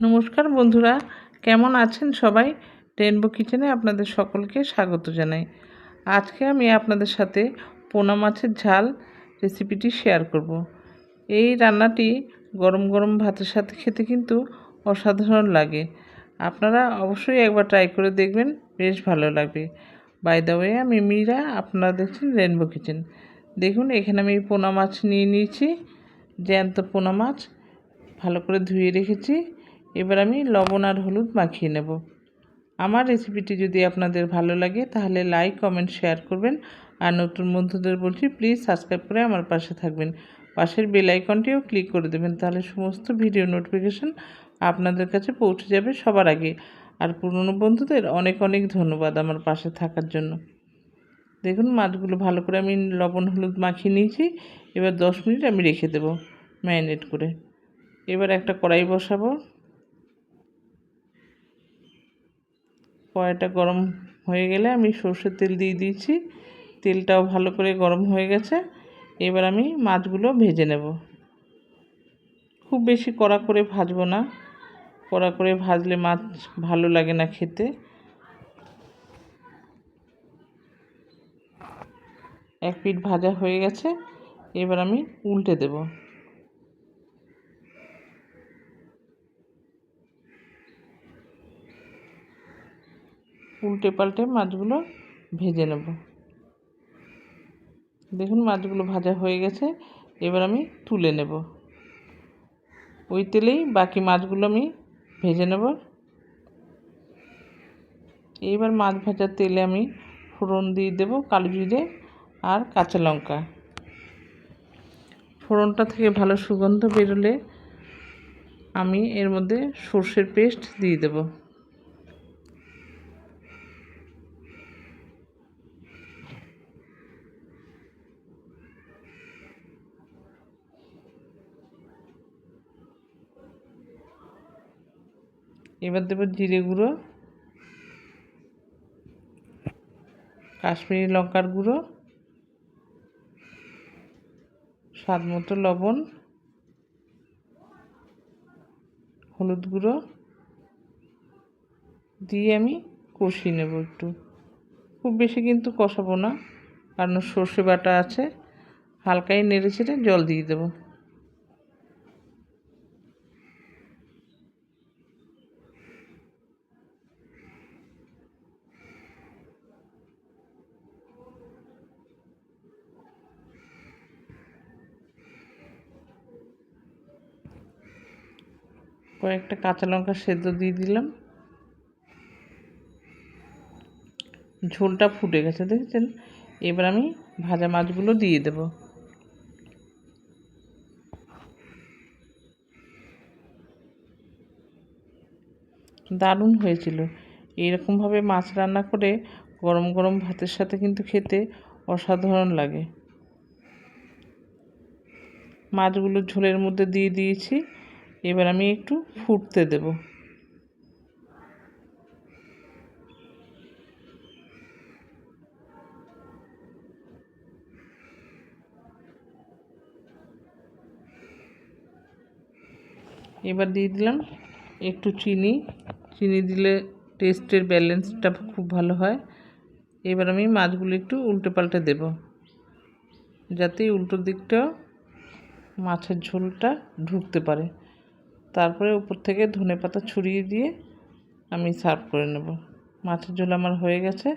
নমস্কার বন্ধুরা, কেমন আছেন সবাই? রেনবো কিচেনে আপনাদের সকলকে স্বাগত জানাই। আজকে আমি আপনাদের সাথে পোনা মাছের ঝাল রেসিপিটি শেয়ার করব। এই রান্নাটি গরম গরম ভাতের সাথে খেতে কিন্তু অসাধারণ লাগে। আপনারা অবশ্যই একবার ট্রাই করে দেখবেন, বেশ ভালো লাগবে। বাই দ্য ওয়ে আমি মীরা, আপনারা দেখছেন রেনবো কিচেন দেখুন, এখানে আমি পোনা মাছ নিয়ে নিয়েছি। জ্যান্ত পোনা মাছ, ভালো করে ধুয়ে রেখেছি। এবার আমি লবণ আর হলুদ মাখিয়ে নেব। আমার রেসিপিটি যদি আপনাদের ভালো লাগে, তাহলে লাইক, কমেন্ট, শেয়ার করবেন। আর নতুন বন্ধুদের বলছি, প্লিজ সাবস্ক্রাইব করে আমার পাশে থাকবেন। পাশের বেল আইকনটিও ক্লিক করে দেবেন, তাহলে সমস্ত ভিডিও নোটিফিকেশান আপনাদের কাছে পৌঁছে যাবে সবার আগে। আর পুরনো বন্ধুদের অনেক অনেক ধন্যবাদ আমার পাশে থাকার জন্য। দেখুন, মাছগুলো ভালো করে আমি লবণ, হলুদ মাখিয়ে নিয়েছি। এবার দশ মিনিট আমি রেখে দেবো ম্যারিনেট করে। এবার একটা কড়াই বসাবো। কড়াইটা গরম হয়ে গেলে আমি সর্ষের তেল দিয়ে দিয়েছি। তেলটাও ভালো করে গরম হয়ে গেছে। এবার আমি মাছগুলো ভেজে নেব। খুব বেশি কড়া করে ভাজবো না। কড়া করে ভাজলে মাছ ভালো লাগে না খেতে। এক পিঠ ভাজা হয়ে গেছে। এবার আমি উল্টে দেবো। উল্টে পাল্টে মাছগুলো ভেজে নেব। দেখুন মাছগুলো ভাজা হয়ে গেছে, এবার আমি তুলে নেব। ওই তেলেই বাকি মাছগুলো আমি ভেজে নেব। এইবার মাছ ভাজার তেলে আমি ফোড়ন দিয়ে দেবো কালো জিরে আর কাঁচা লঙ্কা। ফোড়নটা থেকে ভালো সুগন্ধ বেরোলে আমি এর মধ্যে সর্ষের পেস্ট দিয়ে দেবো। এবার দেবো জিরে গুঁড়ো, কাশ্মীরি লঙ্কার গুঁড়ো, স্বাদ মতো লবণ, হলুদ গুঁড়ো দিয়ে আমি কষিয়ে নেব একটু। খুব বেশি কিন্তু কষাবো না, কারণ সর্ষে বাটা আছে, হালকাই নেড়ে ছেড়ে জল দিয়ে দেবো। কয়েকটা কাঁচা লঙ্কা সেদ্ধ দিয়ে দিলাম। ঝোলটা ফুটে গেছে, দেখেছেন? এবার আমি ভাজা মাছগুলো দিয়ে দেব। দারুণ হয়েছিল। এরকমভাবে মাছ রান্না করে গরম গরম ভাতের সাথে কিন্তু খেতে অসাধারণ লাগে। মাছগুলো ঝোলের মধ্যে দিয়ে দিয়েছি। এবার আমি একটু ফুটতে দেব। এবার দিয়ে দিলাম একটু চিনি। চিনি দিলে টেস্টের ব্যালেন্সটা খুব ভালো হয়। এবার আমি মাছগুলো একটু উল্টে পাল্টে দেব। যাতে উল্টো দিকটা মাছের ঝোলটা ঢুকতে পারে। তারপরে উপর থেকে ধনে পাতা ছড়িয়ে দিয়ে আমি সার্ভ করে নেব। মাছের ঝোল আমার হয়ে গেছে।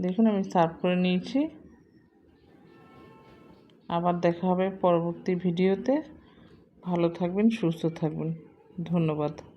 দেখুন, আমি সার্ভ করে নিয়েছি। আবার দেখা হবে পরবর্তী ভিডিওতে। ভালো থাকবেন, সুস্থ থাকবেন। ধন্যবাদ।